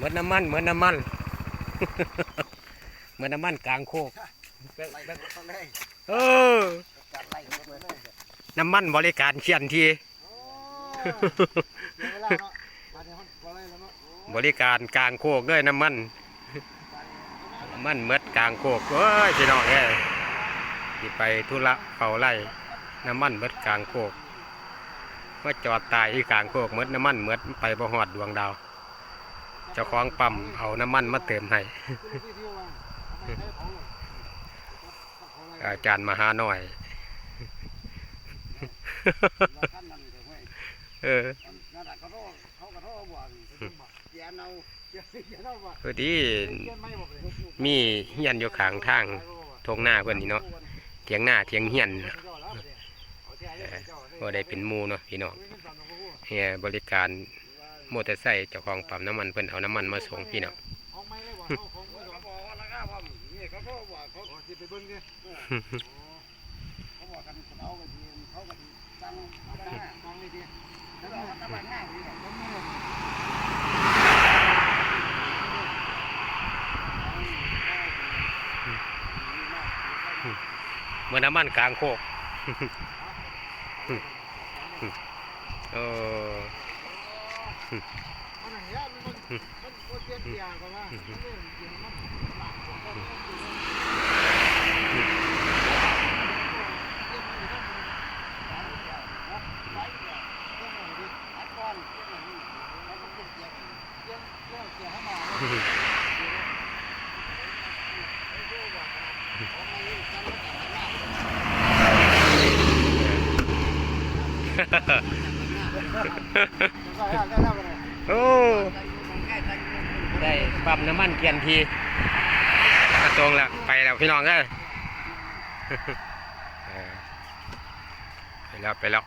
เหมือนน้ำมัน เหมือนน้ำมัน เหมือนน้ำมันกลางโคกเออน้ำมันบริการเขียนทีโอ้เดี๋ยวเวลาเนที่บริการกลางโคกด้วยน้ำมันน้ำมันเมดกลางโคกเอ้ยพี่น้องเอ้ยที่ไปธุระเฝ้าไร่น้ำมันเมดกลางโคกเมาจอดตายที่กลางโคกเมดน้ำมันเมดไปบ่หอดดวงดาว เจ้าของปั๊มเอาน้ำมันมาเติมให้อาจารย์มหาหน่อย เออพอดีมีเฮียนอยู่ข้างทางทงหน้าเพื่อนนี่เนาะเถียงหน้าเถียงเฮียนก็ได้เป็นมูเนาะพี่น้องเฮียบริการ มอเตอร์ไซค์เจ้าของปั๊มน้ำมันเพิ่นเอาน้ำมันมาส่งพี่น้องของไม่เลยบ่เขาของไม่บอกราคาพร้อมนี่เขาก็บอกเขาสิไปเบิ่งเด้เขาบอ กกันเขาเอาไปทีเขางตั้งตั้งนี่ดิแล้วก็ตั้งหน้านี่ก็เหมือนมันเอออันนั้นเนี่ยมันมันมันเตี้ยเตี้ยวมันเริ่มเตี้ยมันหลัก โอ้ได้ปั๊มน้ำมันเกียนทีกระตรงแล้วไปแล้วพี่น้องเอ้ยไปแล้วไปแล้ว